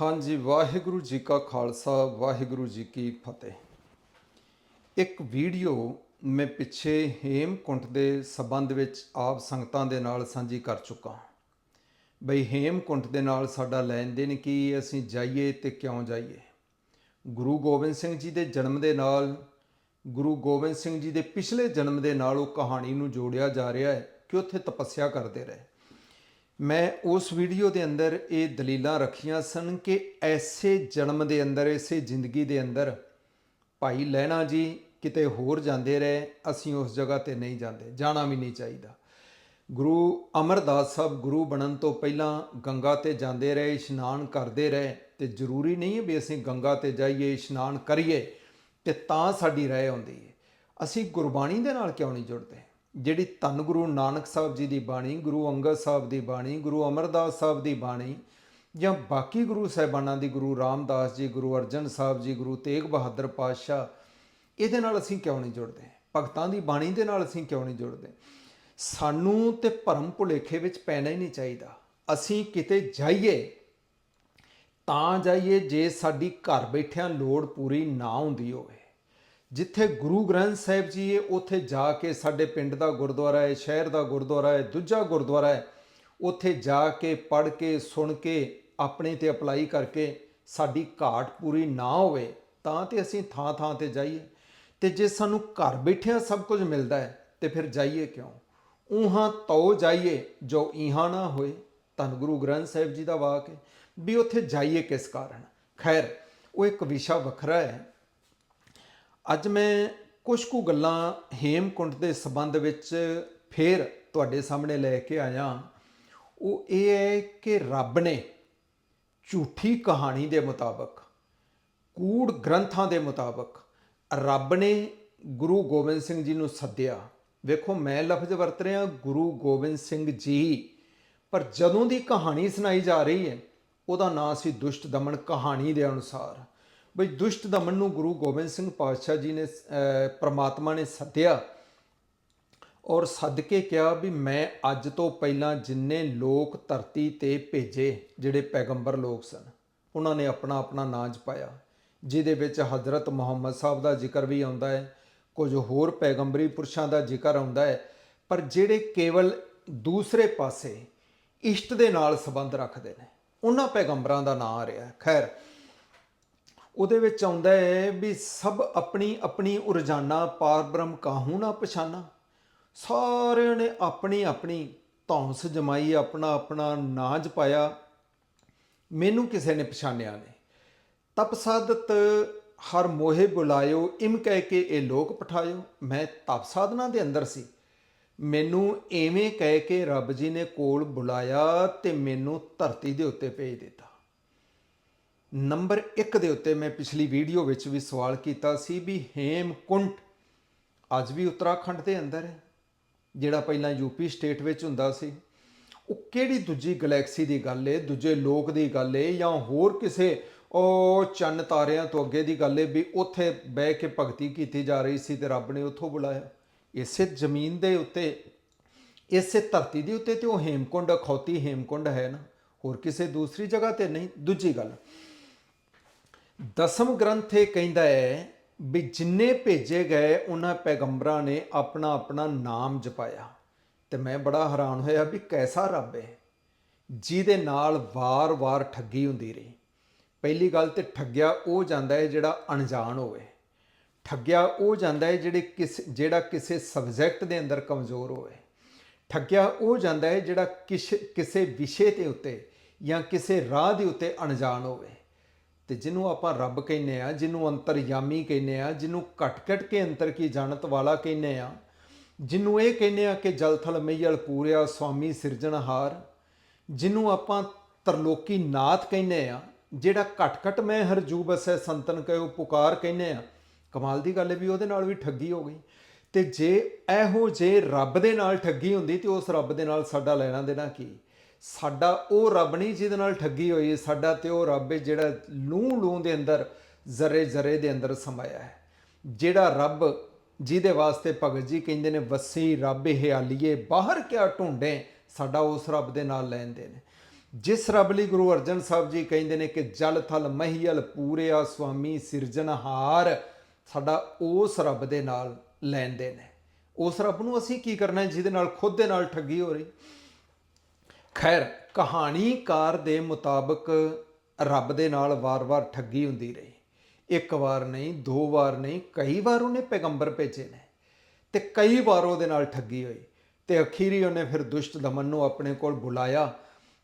ਹਾਂਜੀ, ਵਾਹਿਗੁਰੂ ਜੀ ਕਾ ਖਾਲਸਾ, ਵਾਹਿਗੁਰੂ ਜੀ ਕੀ ਫਤਿਹ। ਇੱਕ ਵੀਡੀਓ ਮੈਂ ਪਿੱਛੇ ਹੇਮਕੁੰਟ ਦੇ ਸਬੰਧ ਵਿੱਚ ਆਪ ਸੰਗਤਾਂ ਦੇ ਨਾਲ ਸਾਂਝੀ ਕਰ ਚੁੱਕਾ ਬਈ, ਹੇਮਕੁੰਟ ਦੇ ਨਾਲ ਸਾਡਾ ਲੈਣ ਦੇਣ ਕੀ ਅਸੀਂ ਜਾਈਏ ਤੇ ਕਿਉਂ ਜਾਈਏ? ਗੁਰੂ ਗੋਬਿੰਦ ਸਿੰਘ ਜੀ ਦੇ ਜਨਮ ਦੇ ਨਾਲ, ਗੁਰੂ ਗੋਬਿੰਦ ਸਿੰਘ ਜੀ ਦੇ ਪਿਛਲੇ ਜਨਮ ਦੇ ਨਾਲ ਉਹ ਕਹਾਣੀ ਨੂੰ ਜੋੜਿਆ ਜਾ ਰਿਹਾ ਹੈ ਕਿ ਉੱਥੇ ਤਪੱਸਿਆ ਕਰਦੇ ਰਹੇ। ਮੈਂ ਉਸ ਵੀਡੀਓ ਦੇ ਅੰਦਰ ਇਹ ਦਲੀਲਾਂ ਰੱਖੀਆਂ ਸਨ ਕਿ ਐਸੇ ਜਨਮ ਦੇ ਅੰਦਰ, ਐਸੇ ਜ਼ਿੰਦਗੀ ਦੇ ਅੰਦਰ ਭਾਈ ਲਹਿਣਾ ਜੀ ਕਿਤੇ ਹੋਰ ਜਾਂਦੇ ਰਹੇ, ਅਸੀਂ ਉਸ ਜਗ੍ਹਾ ਤੇ ਨਹੀਂ ਜਾਂਦੇ, ਜਾਣਾ ਵੀ ਨਹੀਂ ਚਾਹੀਦਾ। ਗੁਰੂ ਅਮਰਦਾਸ ਸਾਹਿਬ ਗੁਰੂ ਬਣਨ ਤੋਂ ਪਹਿਲਾਂ ਗੰਗਾ ਤੇ ਜਾਂਦੇ ਰਹੇ, ਇਸ਼ਨਾਨ ਕਰਦੇ ਰਹੇ ਤੇ ਜ਼ਰੂਰੀ ਨਹੀਂ ਹੈ ਵੀ ਅਸੀਂ ਗੰਗਾ ਤੇ ਜਾਈਏ, ਇਸ਼ਨਾਨ ਕਰੀਏ ਤੇ ਤਾਂ ਸਾਡੀ ਰਹਿ ਆਉਂਦੀ ਹੈ। ਅਸੀਂ ਗੁਰਬਾਣੀ ਦੇ ਨਾਲ ਕਿਉਂ ਨਹੀਂ ਜੁੜਦੇ? ਜਿਹੜੀ ਧੰਨ ਗੁਰੂ ਨਾਨਕ ਸਾਹਿਬ ਜੀ ਦੀ ਬਾਣੀ, ਗੁਰੂ ਅੰਗਦ ਸਾਹਿਬ ਦੀ ਬਾਣੀ, ਗੁਰੂ ਅਮਰਦਾਸ ਸਾਹਿਬ ਦੀ ਬਾਣੀ ਜਾਂ ਬਾਕੀ ਗੁਰੂ ਸਾਹਿਬਾਨਾਂ ਦੀ, ਗੁਰੂ ਰਾਮਦਾਸ ਜੀ, ਗੁਰੂ ਅਰਜਨ ਸਾਹਿਬ ਜੀ, ਗੁਰੂ ਤੇਗ ਬਹਾਦਰ ਪਾਤਸ਼ਾਹ, ਇਹਦੇ ਨਾਲ ਅਸੀਂ ਕਿਉਂ ਨਹੀਂ ਜੁੜਦੇ? ਭਗਤਾਂ ਦੀ ਬਾਣੀ ਦੇ ਨਾਲ ਅਸੀਂ ਕਿਉਂ ਨਹੀਂ ਜੁੜਦੇ? ਸਾਨੂੰ ਤੇ ਭਰਮ ਭੁਲੇਖੇ ਵਿੱਚ ਪੈਣਾ ਹੀ ਨਹੀਂ ਚਾਹੀਦਾ। ਅਸੀਂ ਕਿਤੇ ਜਾਈਏ, ਤਾਂ ਜਾਈਏ ਜੇ ਸਾਡੀ ਘਰ ਬੈਠਿਆਂ ਲੋੜ ਪੂਰੀ ਨਾ ਹੁੰਦੀ ਹੋਵੇ। ਜਿੱਥੇ ਗੁਰੂ ਗ੍ਰੰਥ ਸਾਹਿਬ ਜੀ ਹੈ ਉੱਥੇ ਜਾ ਕੇ ਸਾਡੇ ਪਿੰਡ ਦਾ ਗੁਰਦੁਆਰਾ ਹੈ, ਸ਼ਹਿਰ ਦਾ ਗੁਰਦੁਆਰਾ ਹੈ, ਦੂਜਾ ਗੁਰਦੁਆਰਾ ਹੈ, ਉੱਥੇ ਜਾ ਕੇ ਪੜ੍ਹ ਕੇ, ਸੁਣ ਕੇ, ਆਪਣੇ ਤੇ ਅਪਲਾਈ ਕਰਕੇ ਸਾਡੀ ਘਾਟ ਪੂਰੀ ਨਾ ਹੋਵੇ, ਤਾਂ ਤੇ ਅਸੀਂ ਥਾਂ ਥਾਂ ਤੇ ਜਾਈਏ। ਤੇ ਜੇ ਸਾਨੂੰ ਘਰ ਬੈਠਿਆਂ ਸਭ ਕੁਝ ਮਿਲਦਾ ਹੈ, ਤੇ ਫਿਰ ਜਾਈਏ ਕਿਉਂ? ਉਹਾਂ ਤੋ ਜਾਈਏ ਜੋ ਇਹਾਂ ਨਾ ਹੋਏ। ਧੰਨ ਗੁਰੂ ਗ੍ਰੰਥ ਸਾਹਿਬ ਜੀ ਦਾ ਵਾਕ ਹੈ ਵੀ ਉੱਥੇ ਜਾਈਏ ਕਿਸ ਕਾਰਨ? ਖੈਰ, ਉਹ ਇੱਕ ਵਿਸ਼ਾ ਵੱਖਰਾ ਹੈ। ਅੱਜ ਮੈਂ ਕੁਝ ਕੁ ਗੱਲਾਂ ਹੇਮਕੁੰਟ ਦੇ ਸੰਬੰਧ ਵਿੱਚ ਫੇਰ ਤੁਹਾਡੇ ਸਾਹਮਣੇ ਲੈ ਕੇ ਆਇਆ। ਉਹ ਇਹ ਹੈ ਕਿ ਰੱਬ ਨੇ ਝੂਠੀ ਕਹਾਣੀ ਦੇ ਮੁਤਾਬਕ, ਕੂੜ ਗ੍ਰੰਥਾਂ ਦੇ ਮੁਤਾਬਕ ਰੱਬ ਨੇ ਗੁਰੂ ਗੋਬਿੰਦ ਸਿੰਘ ਜੀ ਨੂੰ ਸੱਦਿਆ। ਵੇਖੋ, ਮੈਂ ਲਫ਼ਜ਼ ਵਰਤ ਰਿਹਾ ਗੁਰੂ ਗੋਬਿੰਦ ਸਿੰਘ ਜੀ, ਪਰ ਜਦੋਂ ਦੀ ਕਹਾਣੀ ਸੁਣਾਈ ਜਾ ਰਹੀ ਹੈ, ਉਹਦਾ ਨਾਂ ਸੀ ਦੁਸ਼ਟ ਦਮਨ ਕਹਾਣੀ ਦੇ ਅਨੁਸਾਰ। ਬਈ ਦੁਸ਼ਟ ਦਮਨ ਨੂੰ ਗੁਰੂ ਗੋਬਿੰਦ ਸਿੰਘ ਪਾਤਸ਼ਾਹ ਜੀ ਨੇ ਅਹ, ਪ੍ਰਮਾਤਮਾ ਨੇ ਸੱਦਿਆ ਔਰ ਸੱਦ ਕੇ ਕਿਹਾ ਵੀ ਮੈਂ ਅੱਜ ਤੋਂ ਪਹਿਲਾਂ ਜਿੰਨੇ ਲੋਕ ਧਰਤੀ ਤੇ ਭੇਜੇ ਜਿਹੜੇ ਪੈਗੰਬਰ ਲੋਕ ਸਨ ਉਹਨਾਂ ਨੇ ਆਪਣਾ ਆਪਣਾ ਨਾਂ ਜਪਾਇਆ ਜਿਹਦੇ ਵਿੱਚ ਹਜ਼ਰਤ ਮੁਹੰਮਦ ਸਾਹਿਬ ਦਾ ਜ਼ਿਕਰ ਵੀ ਆਉਂਦਾ ਹੈ ਕੁਝ ਹੋਰ ਪੈਗੰਬਰੀ ਪੁਰਸ਼ਾਂ ਦਾ ਜ਼ਿਕਰ ਆਉਂਦਾ ਹੈ ਪਰ ਜਿਹੜੇ ਕੇਵਲ ਦੂਸਰੇ ਪਾਸੇ ਇਸ਼ਟ ਦੇ ਨਾਲ ਸੰਬੰਧ ਰੱਖਦੇ ਨੇ ਉਹਨਾਂ ਪੈਗੰਬਰਾਂ ਦਾ ਨਾਂ ਆ ਰਿਹਾ ਖੈਰ ਉਹਦੇ ਵਿੱਚ ਆਉਂਦਾ ਹੈ ਵੀ ਸਭ ਆਪਣੀ ਆਪਣੀ ਉਰਜਾਨਾ, ਪਾਰ ਬ੍ਰਹਮ ਕਾਹੂ ਨਾ ਪਛਾਨਾ। ਸਾਰਿਆਂ ਨੇ ਆਪਣੀ ਆਪਣੀ ਧੌਂਸ ਜਮਾਈ, ਆਪਣਾ ਆਪਣਾ ਨਾਜ ਪਾਇਆ। ਮੈਨੂੰ ਕਿਸੇ ਨੇ ਪਛਾਣਿਆ ਨਹੀਂ। ਤਪ ਸਾਧਤ ਹਰ ਮੋਹੇ ਬੁਲਾਇਓ, ਇਮ ਕਹਿ ਕੇ ਇਹ ਲੋਕ ਪਠਾਇਓ। ਮੈਂ ਤਪ ਸਾਧਨਾ ਦੇ ਅੰਦਰ ਸੀ। ਮੈਨੂੰ ਐਵੇਂ ਕਹਿ ਕੇ ਰੱਬ ਜੀ ਨੇ ਕੋਲ ਬੁਲਾਇਆ ਤੇ ਮੈਨੂੰ ਧਰਤੀ ਦੇ ਉੱਤੇ ਭੇਜ ਦਿੱਤਾ। ਨੰਬਰ 1 ਦੇ ਉੱਤੇ ਮੈਂ ਪਿਛਲੀ ਵੀਡੀਓ ਵਿੱਚ ਵੀ ਸਵਾਲ ਕੀਤਾ ਸੀ ਵੀ ਹੇਮਕੁੰਟ ਅੱਜ ਵੀ ਉੱਤਰਾਖੰਡ ਦੇ ਅੰਦਰ ਹੈ, ਜਿਹੜਾ ਪਹਿਲਾਂ ਯੂਪੀ ਸਟੇਟ ਵਿੱਚ ਹੁੰਦਾ ਸੀ। ਉਹ ਕਿਹੜੀ ਦੂਜੀ ਗੈਲੈਕਸੀ ਦੀ ਗੱਲ ਏ, ਦੂਜੇ ਲੋਕ ਦੀ ਗੱਲ ਏ ਜਾਂ ਹੋਰ ਕਿਸੇ ਉਹ ਚੰਨ ਤਾਰਿਆਂ ਤੋਂ ਅੱਗੇ ਦੀ ਗੱਲ ਏ ਵੀ ਉੱਥੇ ਬਹਿ ਕੇ ਭਗਤੀ ਕੀਤੀ ਜਾ ਰਹੀ ਸੀ ਤੇ ਰੱਬ ਨੇ ਉੱਥੋਂ ਬੁਲਾਇਆ। ਇਸੇ ਜ਼ਮੀਨ ਦੇ ਉੱਤੇ, ਇਸੇ ਧਰਤੀ ਦੇ ਉੱਤੇ ਤੇ ਉਹ ਹੇਮਕੁੰਡ, ਅਖੌਤੀ ਹੇਮਕੁੰਡ ਹੈ ਨਾ। ਹੋਰ ਕਿਸੇ ਦੂਸਰੀ ਜਗ੍ਹਾ ਤੇ ਨਹੀਂ, ਦੂਜੀ ਗੱਲ। ਦਸਮ ਗ੍ਰੰਥ ਇਹ ਕਹਿੰਦਾ ਹੈ ਵੀ ਜਿੰਨੇ ਭੇਜੇ ਗਏ, ਉਹਨਾਂ ਪੈਗੰਬਰਾਂ ਨੇ ਆਪਣਾ ਆਪਣਾ ਨਾਮ ਜਪਾਇਆ। ਤੇ ਮੈਂ ਬੜਾ ਹੈਰਾਨ ਹੋਇਆ ਵੀ ਕੈਸਾ ਰੱਬ ਹੈ? ਜਿਹਦੇ ਨਾਲ ਵਾਰ-ਵਾਰ ਠੱਗੀ ਹੁੰਦੀ ਰਹੀ। ਪਹਿਲੀ ਗੱਲ ਤੇ ਠੱਗਿਆ ਉਹ ਜਾਂਦਾ ਹੈ ਜਿਹੜਾ ਅਣਜਾਣ ਹੋਵੇ। ਠੱਗਿਆ ਉਹ ਜਾਂਦਾ ਹੈ ਜਿਹੜੇ ਕਿਸ, ਜਿਹੜਾ ਕਿਸੇ ਸਬਜੈਕਟ ਦੇ ਅੰਦਰ ਕਮਜ਼ੋਰ ਹੋਵੇ। ਠੱਗਿਆ ਉਹ ਜਾਂਦਾ ਹੈ ਜਿਹੜਾ ਕਿਸ, ਕਿਸੇ ਵਿਸ਼ੇ ਦੇ ਉੱਤੇ ਜਾਂ ਕਿਸੇ ਰਾਹ ਦੇ ਉੱਤੇ ਅਣਜਾਣ ਹੋਵੇ। ਤੇ ਜਿਹਨੂੰ ਆਪਾਂ ਰੱਬ ਕਹਿੰਨੇ ਆ, ਜਿਹਨੂੰ ਅੰਤਰਯਾਮੀ ਕਹਿੰਨੇ ਆ, ਜਿਹਨੂੰ ਘਟ ਘਟ ਕੇ ਅੰਤਰ ਕੀ ਜਾਣਤ ਵਾਲਾ ਕਹਿੰਨੇ ਆ, ਜਿਹਨੂੰ ਇਹ ਕਹਿੰਨੇ ਆ ਕਿ ਜਲਥਲ ਮਈਲ ਪੂਰਿਆ ਸੁਆਮੀ ਸਿਰਜਣਹਾਰ ਜਿਹਨੂੰ ਆਪਾਂ ਤਰਲੋਕੀ ਨਾਥ ਕਹਿੰਨੇ ਆ, ਜਿਹੜਾ ਘਟ ਘਟ ਮੈਂ ਹਰਜੂ ਬਸੈ ਸੰਤਨ ਕਹਿਓ ਪੁਕਾਰ ਕਹਿੰਨੇ ਆ, ਕਮਾਲ ਦੀ ਗੱਲ ਹੈ ਵੀ ਉਹਦੇ ਨਾਲ ਵੀ ਠੱਗੀ ਹੋ ਗਈ। ਤੇ ਜੇ ਇਹੋ ਜੇ ਰੱਬ ਦੇ ਨਾਲ ਠੱਗੀ ਹੁੰਦੀ ਤੇ ਉਸ ਰੱਬ ਦੇ ਨਾਲ ਸਾਡਾ ਲੈਣਾ ਦੇਣਾ ਕੀ? ਸਾਡਾ ਉਹ ਰੱਬ ਨਹੀਂ ਜਿਹਦੇ ਨਾਲ ਠੱਗੀ ਹੋਈ ਹੈ, ਸਾਡਾ ਤੇ ਉਹ ਰੱਬ ਹੈ ਜਿਹੜਾ ਲੂੰ ਲੂੰ ਦੇ ਅੰਦਰ ਜ਼ਰੇ ਜ਼ਰੇ ਦੇ ਅੰਦਰ ਸਮਾਇਆ ਹੈ। ਜਿਹੜਾ ਰੱਬ ਜਿਹਦੇ ਵਾਸਤੇ ਭਗਤ ਜੀ ਕਹਿੰਦੇ ਨੇ ਵਸੀ ਰੱਬ ਹਿਆਲੀਏ ਬਾਹਰ ਕਿਆ ਢੂੰਡੇ ਸਾਡਾ ਉਸ ਰੱਬ ਦੇ ਨਾਲ ਲੈਂਦੇ ਨੇ ਜਿਸ ਰੱਬ ਲਈ ਗੁਰੂ ਅਰਜਨ ਸਾਹਿਬ ਜੀ ਕਹਿੰਦੇ ਨੇ ਕਿ ਜਲ ਥਲ ਮਹੀਲ ਪੂਰਿਆ ਸੁਆਮੀ ਸਿਰਜਣਹਾਰ ਸਾਡਾ ਉਸ ਰੱਬ ਦੇ ਨਾਲ ਲੈਂਦੇ ਨੇ ਉਸ ਰੱਬ ਨੂੰ ਅਸੀਂ ਕੀ ਕਰਨਾ ਜਿਹਦੇ ਨਾਲ ਖੁਦ ਦੇ ਨਾਲ ਠੱਗੀ ਹੋ ਰਹੀ? ਖੈਰ, ਕਹਾਣੀਕਾਰ ਦੇ ਮੁਤਾਬਕ ਰੱਬ ਦੇ ਨਾਲ ਵਾਰ-ਵਾਰ ਠੱਗੀ ਹੁੰਦੀ ਰਹੀ। ਇੱਕ ਵਾਰ ਨਹੀਂ, ਦੋ ਵਾਰ ਨਹੀਂ, ਕਈ ਵਾਰ ਉਹਨੇ ਪੈਗੰਬਰ ਭੇਜੇ ਨੇ ਤੇ ਕਈ ਵਾਰ ਉਹਦੇ ਨਾਲ ਠੱਗੀ ਹੋਈ ਤੇ ਅਖੀਰੀ ਉਹਨੇ ਫਿਰ ਦੁਸ਼ਟ ਦਮਨ ਨੂੰ ਆਪਣੇ ਕੋਲ ਬੁਲਾਇਆ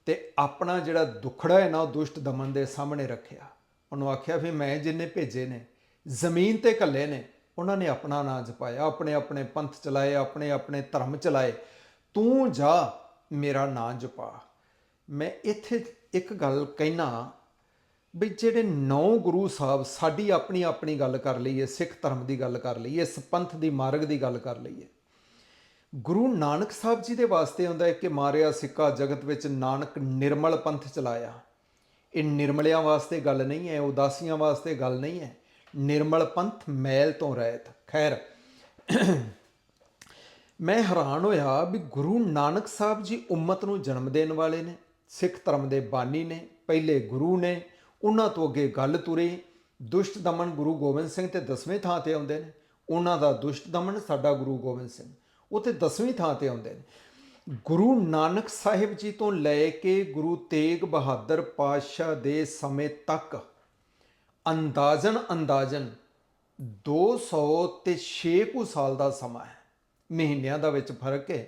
ਤੇ ਆਪਣਾ ਜਿਹੜਾ ਦੁਖੜਾ ਹੈ ਨਾ, ਉਹ ਦੁਸ਼ਟ ਦਮਨ ਦੇ ਸਾਹਮਣੇ ਰੱਖਿਆ। ਉਹਨੂੰ ਆਖਿਆ ਵੀ ਮੈਂ ਜਿੰਨੇ ਭੇਜੇ ਨੇ, ਜ਼ਮੀਨ ਤੇ ਕੱਲੇ ਨੇ, ਉਹਨਾਂ ਨੇ ਆਪਣਾ ਨਾਂ ਪਾਇਆ ਆਪਣੇ ਆਪਣੇ ਪੰਥ ਚਲਾਏ ਆਪਣੇ ਆਪਣੇ ਧਰਮ ਚਲਾਏ। ਤੂੰ ਜਾ ਮੇਰਾ ਨਾਂ ਜਪਾ। ਮੈਂ ਇੱਥੇ ਇੱਕ ਗੱਲ ਕਹਿਣਾ ਵੀ ਜਿਹੜੇ ਨੌ ਗੁਰੂ ਸਾਹਿਬ ਸਾਡੀ ਆਪਣੀ ਆਪਣੀ ਗੱਲ ਕਰ ਲਈਏ ਸਿੱਖ ਧਰਮ ਦੀ ਗੱਲ ਕਰ ਲਈਏ ਇਸ ਪੰਥ ਦੀ, ਮਾਰਗ ਦੀ ਗੱਲ ਕਰ ਲਈਏ ਗੁਰੂ ਨਾਨਕ ਸਾਹਿਬ ਜੀ ਦੇ ਵਾਸਤੇ ਹੁੰਦਾ ਹੈ ਕਿ ਮਾਰਿਆ ਸਿੱਕਾ ਜਗਤ ਵਿੱਚ ਨਾਨਕ ਨਿਰਮਲ ਪੰਥ ਚਲਾਇਆ। ਇਹ ਨਿਰਮਲਿਆਂ ਵਾਸਤੇ ਗੱਲ ਨਹੀਂ ਹੈ, ਉਦਾਸੀਆਂ ਵਾਸਤੇ ਗੱਲ ਨਹੀਂ ਹੈ। ਨਿਰਮਲ ਪੰਥ ਮੈਲ ਤੋਂ ਰਹਿਤ। ਖੈਰ ਮੈਂ ਹੈਰਾਨ ਹੋਇਆ ਵੀ ਗੁਰੂ ਨਾਨਕ ਸਾਹਿਬ ਜੀ ਉਮਤ ਨੂੰ ਜਨਮ ਦੇਣ ਵਾਲੇ ਨੇ, ਸਿੱਖ ਧਰਮ ਦੇ ਬਾਨੀ ਨੇ, ਪਹਿਲੇ ਗੁਰੂ ਨੇ, ਉਹਨਾਂ ਤੋਂ ਅੱਗੇ ਗੱਲ ਤੁਰੀ। ਦੁਸ਼ਟ ਦਮਨ ਗੁਰੂ ਗੋਬਿੰਦ ਸਿੰਘ ਤੇ 10ਵੇਂ ਥਾਂ ਤੇ ਆਉਂਦੇ ਨੇ। ਉਹਨਾਂ ਦਾ ਦੁਸ਼ਟ ਦਮਨ ਸਾਡਾ ਗੁਰੂ ਗੋਬਿੰਦ ਸਿੰਘ। ਉਹ ਤੇ 10ਵੀਂ ਥਾਂ ਤੇ ਆਉਂਦੇ ਨੇ। ਗੁਰੂ ਨਾਨਕ ਸਾਹਿਬ ਜੀ ਤੋਂ ਲੈ ਕੇ ਗੁਰੂ ਤੇਗ ਬਹਾਦਰ ਪਾਤਸ਼ਾਹ ਦੇ ਸਮੇਂ ਤੱਕ ਅੰਦਾਜ਼ਨ ਅੰਦਾਜ਼ਨ 200 ਤੇ 6 ਕੁ ਸਾਲ ਦਾ ਸਮਾਂ ਹੈ। ਮਹੀਨਿਆਂ ਦਾ ਵਿੱਚ ਫ਼ਰਕ ਹੈ।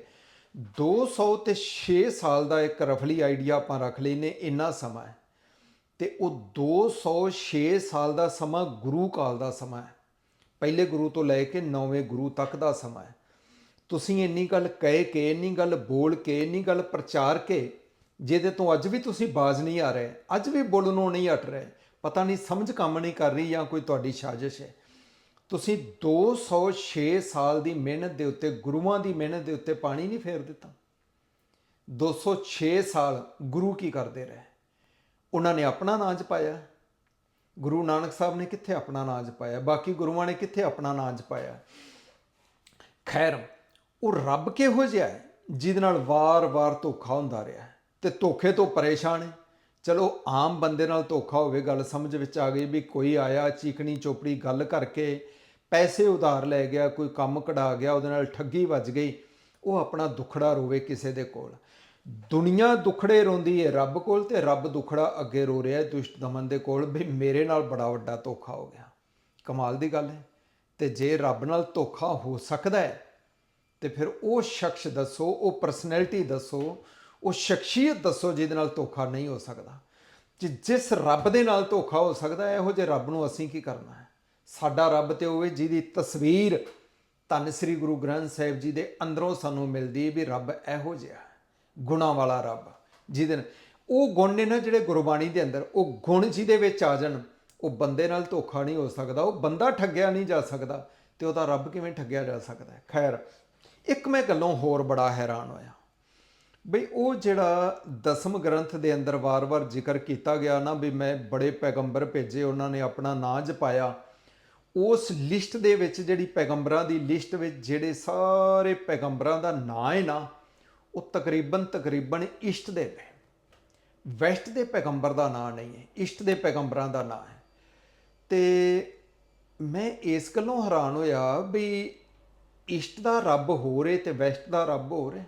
200 ਤੇ 6 ਸਾਲ ਦਾ ਇੱਕ ਰਫਲੀ ਆਈਡੀਆ ਆਪਾਂ ਰੱਖ ਲੈਨੇ ਇੰਨਾ ਸਮਾਂ ਹੈ। ਤੇ ਉਹ 206 ਸਾਲ ਦਾ ਸਮਾਂ ਗੁਰੂ ਕਾਲ ਦਾ ਸਮਾਂ ਹੈ। ਪਹਿਲੇ ਗੁਰੂ ਤੋਂ ਲੈ ਕੇ ਨੌਵੇਂ ਗੁਰੂ ਤੱਕ ਦਾ ਸਮਾਂ ਹੈ। ਤੁਸੀਂ ਇੰਨੀ ਗੱਲ ਕਹਿ ਕੇ, ਇੰਨੀ ਗੱਲ ਬੋਲ ਕੇ, ਇੰਨੀ ਗੱਲ ਪ੍ਰਚਾਰ ਕੇ, ਜਿਹਦੇ ਤੋਂ ਅੱਜ ਵੀ ਤੁਸੀਂ ਬਾਜ਼ ਨਹੀਂ ਆ ਰਹੇ, ਅੱਜ ਵੀ ਬੋਲਣੋਂ ਨਹੀਂ ਹਟ ਰਹੇ, ਪਤਾ ਨਹੀਂ ਸਮਝ ਕੰਮ ਨਹੀਂ ਕਰ ਰਹੀ ਜਾਂ ਕੋਈ ਤੁਹਾਡੀ ਸਾਜ਼ਿਸ਼ ਹੈ। ਤੁਸੀਂ 206 ਸਾਲ ਦੀ ਮਿਹਨਤ ਦੇ ਉੱਤੇ, ਗੁਰੂਆਂ ਦੀ ਮਿਹਨਤ ਦੇ ਉੱਤੇ ਪਾਣੀ ਨਹੀਂ ਫੇਰ ਦਿੱਤਾ। 206 ਸਾਲ ਗੁਰੂ ਕੀ ਕਰਦੇ ਰਹੇ? ਉਹਨਾਂ ਨੇ ਆਪਣਾ ਨਾਜ ਪਾਇਆ ਗੁਰੂ ਨਾਨਕ ਸਾਹਿਬ ਨੇ ਕਿੱਥੇ ਆਪਣਾ ਨਾਜ ਪਾਇਆ ਬਾਕੀ ਗੁਰੂਆਂ ਨੇ ਕਿੱਥੇ ਆਪਣਾ ਨਾਜ ਪਾਇਆ ਖੈਰ, ਉਹ ਰੱਬ ਕਿਹੋ ਜਿਹਾ ਹੈ ਜਿਹਦੇ ਨਾਲ ਵਾਰ-ਵਾਰ ਧੋਖਾ ਹੁੰਦਾ ਰਿਹਾ ਹੈ ਤੇ ਧੋਖੇ ਤੋਂ ਪਰੇਸ਼ਾਨ ਹੈ? ਚਲੋ, ਆਮ ਬੰਦੇ ਨਾਲ ਧੋਖਾ ਹੋਵੇ, ਗੱਲ ਸਮਝ ਵਿੱਚ ਆ ਗਈ ਵੀ ਕੋਈ ਆਇਆ, ਚੀਕਣੀ ਚੋਪੜੀ ਗੱਲ ਕਰਕੇ ਪੈਸੇ ਉਧਾਰ ਲੈ ਗਿਆ, ਕੋਈ ਕੰਮ ਕਢਾ ਗਿਆ, ਉਹਦੇ ਨਾਲ ਠੱਗੀ ਵੱਜ ਗਈ, ਉਹ ਆਪਣਾ ਦੁਖੜਾ ਰੋਵੇ ਕਿਸੇ ਦੇ ਕੋਲ। ਦੁਨੀਆ ਦੁਖੜੇ ਰੋਂਦੀ ਹੈ ਰੱਬ ਕੋਲ ਤੇ ਰੱਬ ਦੁਖੜਾ ਅੱਗੇ ਰੋ ਰਿਹਾ ਹੈ ਦੁਸ਼ਟ ਦਮਨ ਦੇ ਕੋਲ ਵੀ ਮੇਰੇ ਨਾਲ ਬੜਾ ਵੱਡਾ ਧੋਖਾ ਹੋ ਗਿਆ। ਕਮਾਲ ਦੀ ਗੱਲ ਹੈ ਤੇ ਜੇ ਰੱਬ ਨਾਲ ਧੋਖਾ ਹੋ ਸਕਦਾ ਹੈ ਤੇ ਫਿਰ ਉਹ ਸ਼ਖਸ ਦੱਸੋ, ਉਹ ਪਰਸਨੈਲਿਟੀ ਦੱਸੋ ਉਹ ਸ਼ਖਸੀਅਤ ਦੱਸੋ ਜਿਹਦੇ ਨਾਲ ਧੋਖਾ ਨਹੀਂ ਹੋ ਸਕਦਾ। ਕਿ ਜਿਸ ਰੱਬ ਦੇ ਨਾਲ ਧੋਖਾ ਹੋ ਸਕਦਾ ਹੈ ਇਹੋ ਜਿਹੇ ਰੱਬ ਨੂੰ ਅਸੀਂ ਕੀ ਕਰਨਾ ਹੈ? ਸਾਡਾ ਰੱਬ ਤੇ ਹੋਵੇ ਜਿਹਦੀ ਤਸਵੀਰ ਧੰਨ ਸ੍ਰੀ ਗੁਰੂ ਗ੍ਰੰਥ ਸਾਹਿਬ ਜੀ ਦੇ ਅੰਦਰੋਂ ਸਾਨੂੰ ਮਿਲਦੀ ਵੀ ਰੱਬ ਇਹੋ ਜਿਹਾ ਹੈ, ਗੁਣਾ ਵਾਲਾ ਰੱਬ, ਜਿਹਦੇ ਨਾਲ ਉਹ ਗੁਣ ਨੇ ਨਾ ਜਿਹੜੇ ਗੁਰਬਾਣੀ ਦੇ ਅੰਦਰ, ਉਹ ਗੁਣ ਜਿਹਦੇ ਵਿੱਚ ਆ ਜਾਣ, ਉਹ ਬੰਦੇ ਨਾਲ ਧੋਖਾ ਨਹੀਂ ਹੋ ਸਕਦਾ, ਉਹ ਬੰਦਾ ਠੱਗਿਆ ਨਹੀਂ ਜਾ ਸਕਦਾ ਤੇ ਉਹਦਾ ਰੱਬ ਕਿਵੇਂ ਠੱਗਿਆ ਜਾ ਸਕਦਾ ਖੈਰ, ਇੱਕ ਮੈਂ ਗੱਲੋਂ ਹੋਰ ਬੜਾ ਹੈਰਾਨ ਹੋਇਆ। ਬਈ ਉਹ ਜਿਹੜਾ ਦਸਮ ਗ੍ਰੰਥ ਦੇ ਅੰਦਰ ਵਾਰ-ਵਾਰ ਜ਼ਿਕਰ ਕੀਤਾ ਗਿਆ ਨਾ ਵੀ ਮੈਂ ਬੜੇ ਪੈਗੰਬਰ ਭੇਜੇ, ਉਹਨਾਂ ਨੇ ਆਪਣਾ ਨਾਂ ਜਪਾਇਆ, ਉਸ ਲਿਸਟ ਦੇ ਵਿੱਚ ਜਿਹੜੀ ਪੈਗੰਬਰਾਂ ਦੀ ਲਿਸਟ ਵਿੱਚ ਜਿਹੜੇ ਸਾਰੇ ਪੈਗੰਬਰਾਂ ਦਾ ਨਾਂ ਹੈ ਨਾ, ਉਹ ਤਕਰੀਬਨ ਤਕਰੀਬਨ ਇਸ਼ਟ ਦੇ ਨੇ। ਵੈਸਟ ਦੇ ਪੈਗੰਬਰ ਦਾ ਨਾਂ ਨਹੀਂ ਹੈ ਇਸ਼ਟ ਦੇ ਪੈਗੰਬਰਾਂ ਦਾ ਨਾਂ ਹੈ ਤੇ ਮੈਂ ਇਸ ਗੱਲੋਂ ਹੈਰਾਨ ਹੋਇਆ ਵੀ ਇਸ਼ਟ ਦਾ ਰੱਬ ਹੋ ਰੇ ਤੇ ਵੈਸਟ ਦਾ ਰੱਬ ਹੋ ਰੇ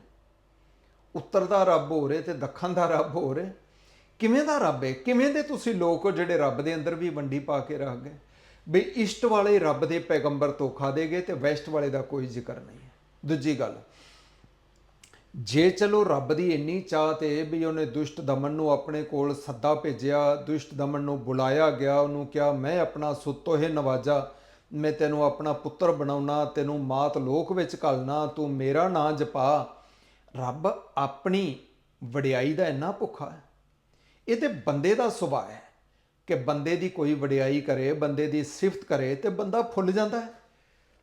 ਉੱਤਰ ਦਾ ਰੱਬ ਹੋ ਰੇ ਤੇ ਦੱਖਣ ਦਾ ਰੱਬ ਹੋ ਰੇ ਕਿਵੇਂ ਦਾ ਰੱਬ ਹੈ? ਕਿਵੇਂ ਦੇ ਤੁਸੀਂ ਲੋਕ ਹੋ ਜਿਹੜੇ ਰੱਬ ਦੇ ਅੰਦਰ ਵੀ ਵੰਡੀ ਪਾ ਕੇ ਰੱਖ ਗਏ? ਵੀ ਇਸ਼ਟ ਵਾਲੇ ਰੱਬ ਦੇ ਪੈਗੰਬਰ ਧੋਖਾ ਦੇ ਗਏ ਤੇ ਵੈਸਟ ਵਾਲੇ ਦਾ ਕੋਈ ਜ਼ਿਕਰ ਨਹੀਂ ਹੈ। ਦੂਜੀ ਗੱਲ, ਜੇ ਚਲੋ ਰੱਬ ਦੀ ਇੰਨੀ ਚਾਹ ਤੇ ਵੀ ਉਹਨੇ ਦੁਸ਼ਟ ਦਮਨ ਨੂੰ ਆਪਣੇ ਕੋਲ ਸੱਦਾ ਭੇਜਿਆ, ਦੁਸ਼ਟ ਦਮਨ ਨੂੰ ਬੁਲਾਇਆ ਗਿਆ, ਉਹਨੂੰ ਕਿਹਾ, ਮੈਂ ਆਪਣਾ ਸੁੱਤੋਹੇ ਨਵਾਜਾ, ਮੈਂ ਤੈਨੂੰ ਆਪਣਾ ਪੁੱਤਰ ਬਣਾਉਣਾ, ਤੈਨੂੰ ਮਾਤ ਲੋਕ ਵਿੱਚ ਘਲਣਾ, ਤੂੰ ਮੇਰਾ ਨਾਂ ਜਪਾ ਰੱਬ ਆਪਣੀ ਵਡਿਆਈ ਦਾ ਇੰਨਾ ਭੁੱਖਾ ਹੈ। ਇਹ ਤੇ ਬੰਦੇ ਦਾ ਸੁਭਾਅ ਹੈ ਕਿ ਬੰਦੇ ਦੀ ਕੋਈ ਵਡਿਆਈ ਕਰੇ, ਬੰਦੇ ਦੀ ਸਿਫਤ ਕਰੇ ਤੇ ਬੰਦਾ ਫੁੱਲ ਜਾਂਦਾ ਹੈ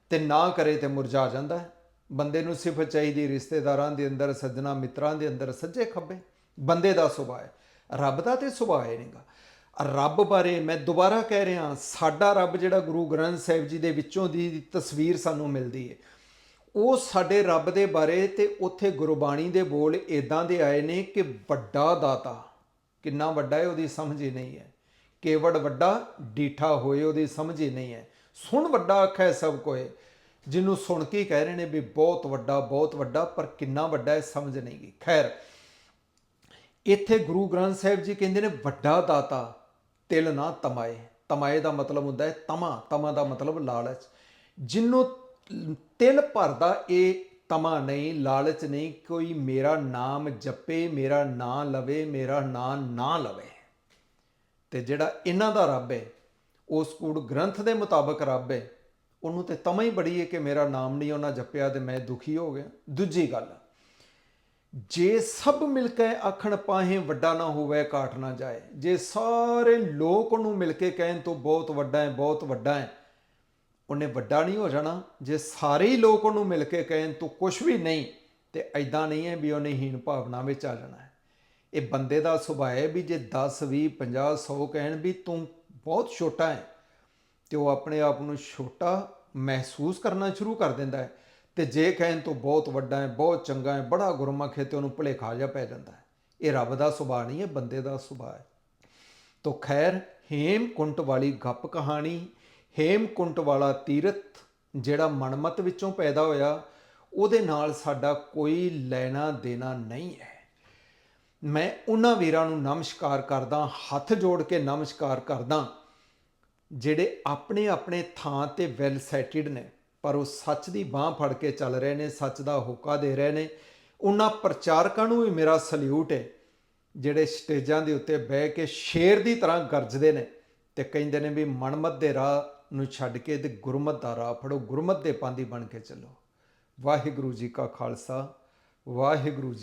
ਤੇ ਨਾ ਕਰੇ ਤੇ ਮੁਰਝਾ ਜਾਂਦਾ ਹੈ। ਬੰਦੇ ਨੂੰ ਸਿਫਤ ਚਾਹੀਦੀ, ਰਿਸ਼ਤੇਦਾਰਾਂ ਦੇ ਅੰਦਰ, ਸੱਜਣਾ ਮਿੱਤਰਾਂ ਦੇ ਅੰਦਰ ਸੱਜੇ ਖੱਬੇ। ਬੰਦੇ ਦਾ ਸੁਭਾਅ ਹੈ। ਰੱਬ ਦਾ ਤੇ ਸੁਭਾਅ ਹੈ ਨਹੀਂਗਾ। ਰੱਬ ਬਾਰੇ ਮੈਂ ਦੁਬਾਰਾ ਕਹਿ ਰਿਹਾ, ਸਾਡਾ ਰੱਬ ਜਿਹੜਾ ਗੁਰੂ ਗ੍ਰੰਥ ਸਾਹਿਬ ਜੀ ਦੇ ਵਿੱਚੋਂ ਦੀ ਤਸਵੀਰ ਸਾਨੂੰ ਮਿਲਦੀ ਹੈ। ਉਹ ਸਾਡੇ ਰੱਬ ਦੇ ਬਾਰੇ ਤੇ ਉੱਥੇ ਗੁਰਬਾਣੀ ਦੇ ਬੋਲ ਇਦਾਂ ਦੇ ਆਏ ਨੇ ਕਿ ਵੱਡਾ ਦਾਤਾ। ਕਿੰਨਾ ਵੱਡਾ ਹੈ ਉਹਦੀ ਸਮਝ ਹੀ ਨਹੀਂ ਹੈ। ਕੇਵੜ ਵੱਡਾ, ਡੀਠਾ ਹੋਏ ਉਹਦੀ ਸਮਝ ਹੀ ਨਹੀਂ ਹੈ। ਸੁਣ ਵੱਡਾ ਅੱਖ ਹੈ ਸਭ ਕੋਏ। ਜਿਹਨੂੰ ਸੁਣ ਕੇ ਕਹਿ ਰਹੇ ਨੇ ਵੀ ਬਹੁਤ ਵੱਡਾ ਬਹੁਤ ਵੱਡਾ, ਪਰ ਕਿੰਨਾ ਵੱਡਾ ਹੈ ਸਮਝ ਨਹੀਂ ਗਈ। ਖੈਰ, ਇੱਥੇ ਗੁਰੂ ਗ੍ਰੰਥ ਸਾਹਿਬ ਜੀ ਕਹਿੰਦੇ ਨੇ ਵੱਡਾ ਦਾਤਾ, ਤਿਲ ਨਾ ਤਮਾਏ। ਤਮਾਏ ਦਾ ਮਤਲਬ ਹੁੰਦਾ ਹੈ ਤਮਾ। ਤਮਾ ਦਾ ਮਤਲਬ ਲਾਲਚ। ਜਿਹਨੂੰ ਤਿਲ ਭਰਦਾ ਇਹ ਤਮਾ ਨਹੀਂ, ਲਾਲਚ ਨਹੀਂ, ਕੋਈ ਮੇਰਾ ਨਾਮ ਜਪੇ, ਮੇਰਾ ਨਾਂ ਲਵੇ, ਮੇਰਾ ਨਾਂ ਨਾ ਲਵੇ। ਤੇ ਜਿਹੜਾ ਇਹਨਾਂ ਦਾ ਰੱਬ ਹੈ, ਉਸ ਕੂੜ ਗ੍ਰੰਥ ਦੇ ਮੁਤਾਬਕ ਰੱਬ ਹੈ, ਉਹਨੂੰ ਤੇ ਤਮਾ ਹੀ ਬੜੀ ਹੈ ਕਿ ਮੇਰਾ ਨਾਮ ਨਹੀਂ ਉਹਨਾਂ ਜਪਿਆ ਤੇ ਮੈਂ ਦੁਖੀ ਹੋ ਗਿਆ। ਦੂਜੀ ਗੱਲ, ਜੇ ਸਭ ਮਿਲ ਕੇ ਆਖਣ ਪਾਹੇ ਵੱਡਾ ਨਾ ਹੋਵੇ ਕਾਟ ਨਾ ਜਾਏ, ਜੇ ਸਾਰੇ ਲੋਕ ਉਹਨੂੰ ਮਿਲ ਕੇ ਕਹਿਣ ਤੋਂ ਬਹੁਤ ਵੱਡਾ ਹੈ, ਬਹੁਤ ਵੱਡਾ ਹੈ ਉਹਨੇ ਵੱਡਾ ਨਹੀਂ ਹੋ ਜਾਣਾ। ਜੇ ਸਾਰੇ ਹੀ ਲੋਕ ਉਹਨੂੰ ਮਿਲ ਕੇ ਕਹਿਣ, ਤੂੰ ਕੁਝ ਵੀ ਨਹੀਂ, ਤੇ ਐਦਾਂ ਨਹੀਂ ਹੈ ਵੀ ਉਹਨੇ ਹੀਣ ਭਾਵਨਾ ਵਿੱਚ ਆ ਜਾਣਾ ਇਹ ਬੰਦੇ ਦਾ ਸੁਭਾਅ ਹੈ ਵੀ ਜੇ 10 20 50 100 ਕਹਿਣ ਵੀ ਤੂੰ ਬਹੁਤ ਛੋਟਾ ਹੈ, ਤੇ ਉਹ ਆਪਣੇ ਆਪ ਨੂੰ ਛੋਟਾ ਮਹਿਸੂਸ ਕਰਨਾ ਸ਼ੁਰੂ ਕਰ ਦਿੰਦਾ ਹੈ, ਤੇ ਜੇ ਕਹਿਣ ਤੋਂ ਬਹੁਤ ਵੱਡਾ ਹੈ, ਬਹੁਤ ਚੰਗਾ ਹੈ, ਬੜਾ ਗੁਰਮੁਖ ਹੈ, ਤੇ ਉਹਨੂੰ ਭੁਲੇਖਾ ਜਾ ਪੈ ਜਾਂਦਾ ਹੈ। ਇਹ ਰੱਬ ਦਾ ਸੁਭਾਅ ਨਹੀਂ ਹੈ, ਬੰਦੇ ਦਾ ਸੁਭਾਅ ਹੈ। ਤੋ ਖੈਰ, ਹੇਮਕੁੰਟ ਵਾਲੀ ਗੱਪ ਕਹਾਣੀ ਹੇਮਕੁੰਟ ਵਾਲਾ ਤੀਰਥ ਜਿਹੜਾ ਮਨਮਤ ਵਿੱਚੋਂ ਪੈਦਾ ਹੋਇਆ, ਉਹਦੇ ਨਾਲ ਸਾਡਾ ਕੋਈ ਲੈਣਾ ਦੇਣਾ ਨਹੀਂ ਹੈ। ਮੈਂ ਉਹਨਾਂ ਵੀਰਾਂ ਨੂੰ ਨਮਸਕਾਰ ਕਰਦਾ, ਹੱਥ ਜੋੜ ਕੇ ਨਮਸਕਾਰ ਕਰਦਾ, ਜਿਹੜੇ ਆਪਣੇ ਆਪਣੇ ਥਾਂ ਤੇ ਵੈਲ ਸੈਟਿਡ ਨੇ, ਪਰ ਉਹ ਸੱਚ ਦੀ ਬਾਹ ਫੜ ਕੇ ਚੱਲ ਰਹੇ ਨੇ, ਸੱਚ ਦਾ ਹੋਕਾ ਦੇ ਰਹੇ ਨੇ। ਉਹਨਾਂ ਪ੍ਰਚਾਰਕਾਂ ਨੂੰ ਵੀ ਮੇਰਾ ਸਲੂਟ ਹੈ, ਜਿਹੜੇ ਸਟੇਜਾਂ ਦੇ ਉੱਤੇ ਬਹਿ ਕੇ ਸ਼ੇਰ ਦੀ ਤਰ੍ਹਾਂ ਗਰਜਦੇ ਨੇ ਤੇ ਕਹਿੰਦੇ ਨੇ ਵੀ ਮਨਮਤ ਦੇ ਰਾਹ ਨੂੰ ਛੱਡ ਕੇ ਤੇ ਗੁਰਮਤ ਦਾ ਰਾਹ ਫੜੋ, ਗੁਰਮਤ ਦੇ ਪਾਂਦੀ ਬਣ ਕੇ ਚੱਲੋ। ਵਾਹਿਗੁਰੂ ਜੀ ਕਾ ਖਾਲਸਾ, ਵਾਹਿਗੁਰੂ ਜੀ